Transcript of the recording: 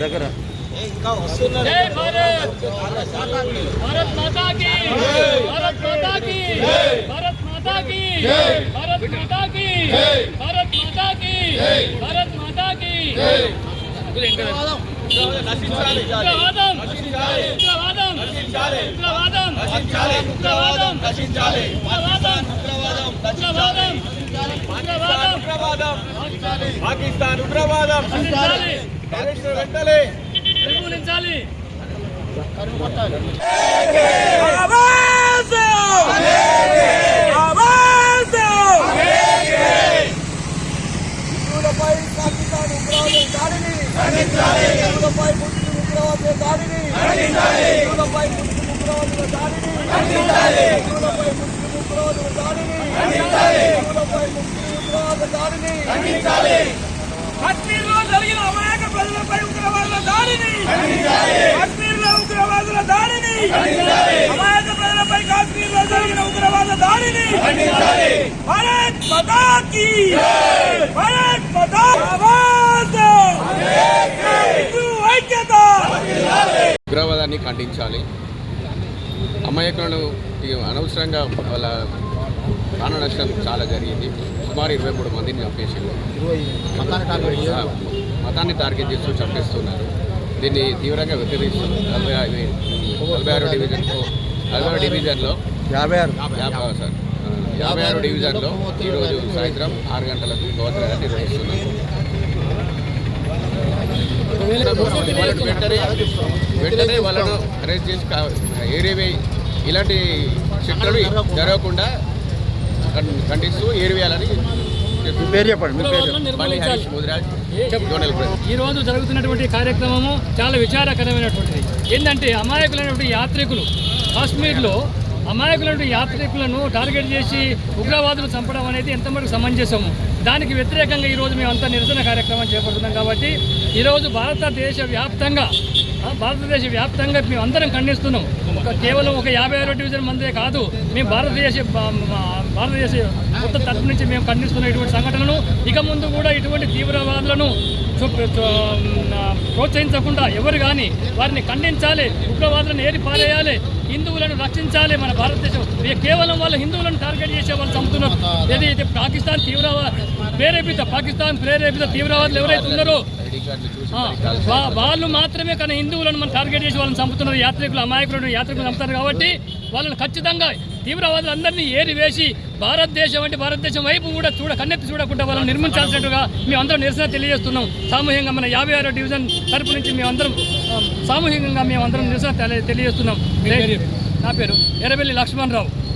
దగ్గర ఇంకా వస్తున్నారు. భారత్. మాతా కి భారత్ మాతా కి భారత్ మాతా కి భారత్ మాతా కి భారత్ మాతా కి భారత్ మాతా కి పాకిస్తాన్ ఉగ్రవాదం నశించాలి అరెస్టు వెంటనే నిర్మూలించాలి ఉగ్రవాద దాడిని హిందువులపై ముస్లిం ఉగ్రవాద దాడిని హిందువులపై ముస్లిం ఉగ్రవాదుల దాడిని హిందువులపై ముస్లిం ఉగ్రవాదుల దాడిని హిందువులపై ముస్లిం ఉగ్రవాద దాడిని కాశ్మీర్లో జరిగిన అమాయక ప్రజలపై ఉగ్రవాదుల దాడిని కాశ్మీర్లో ఉగ్రవాదుల దాడిని అమాయక ప్రజలపై కాశ్మీర్లో జరిగిన ఉగ్రవాద దాడిని భారత్ మాతా కీ భారత్ మాతా ఆవాజ్ హిందూ ఐక్యత ఉగ్రవాదాన్ని ఖండించాలి. అమాయకులను అనవసరంగా వాళ్ళ ప్రాణ నష్టం చాలా జరిగింది. సుమారు ఇరవై మూడు మందిని చంపేసింది మతాన్ని టార్గెట్ చేస్తూ చంపేస్తున్నారు. దీన్ని తీవ్రంగా వ్యతిరేకిస్తూ నలభై ఐదు- నలభై ఆరు డివిజన్లో నలభై ఆరు డివిజన్లో యాభై ఆరు. యాభై సార్. యాభై ఆరు డివిజన్లో ఈరోజు సాయంత్రం ఆరు గంటలకు గవర్నర్ నిర్వహిస్తున్నారు వాళ్ళని వెంటనే వెంటనే వాళ్ళను అరెస్ట్ చేసి ఏరివే ఇలాంటి శిక్షలు జరగకుండా ఖండ్- ఖండిస్తూ ఏరివేయాలని ఈ రోజు జరుగుతున్నటువంటి కార్యక్రమము చాలా విచారకరమైనటువంటిది. ఏంటంటే అమాయకులైనటువంటి యాత్రికులు కాశ్మీర్లో అమాయకులైన యాత్రికులను టార్గెట్ చేసి ఉగ్రవాదులు చంపడం అనేది ఎంతవరకు సమంజసము? దానికి వ్యతిరేకంగా ఈరోజు మేమంతా నిరసన కార్యక్రమం చేపడుతున్నాం కాబట్టి ఈరోజు భారతదేశ వ్యాప్తంగా భారతదేశ వ్యాప్తంగా మేము అందరం ఖండిస్తున్నాం కేవలం ఒక యాభై ఆరో డివిజన్ మందే కాదు మేము భారతదేశ భారతదేశ మొత్తం తరపు నుంచి మేము ఖండిస్తున్న ఇటువంటి సంఘటనలను ఇక ముందు కూడా ఇటువంటి తీవ్రవాదులను ప్రోత్సహించకుండా ఎవరు కానీ వారిని ఖండించాలి ఉగ్రవాదులను ఏరి పారేయాలి హిందువులను రక్షించాలి మన భారతదేశం. కేవలం వాళ్ళు హిందువులను టార్గెట్ చేసే వాళ్ళు చంపుతున్నారు. ఏదైతే పాకిస్తాన్ తీవ్రవాద ప్రేరేపిత పాకిస్తాన్ ప్రేరేపిత తీవ్రవాదులు ఎవరైతే ఉన్నారో వాళ్ళు మాత్రమే కానీ హిందువులను మనం టార్గెట్ చేసి వాళ్ళని చంపుతున్నారు. యాత్రికులు అమాయకులను యాత్రికులు చంపుతారు కాబట్టి వాళ్ళని ఖచ్చితంగా తీవ్రవాదులందరినీ ఏరివేసి భారతదేశం అంటే భారతదేశం వైపు కూడా చూడ కన్నెత్తి చూడకుండా వాళ్ళని నిర్మించాల్సినట్టుగా మేము అందరం నిరసన తెలియజేస్తున్నాం. సామూహికంగా మన యాభై ఆరో డివిజన్ తరపు నుంచి మేమందరం సామూహికంగా మేము అందరం నిరసన తెలి- తెలియజేస్తున్నాం. నా పేరు ఎర్రబెల్లి లక్ష్మణరావు.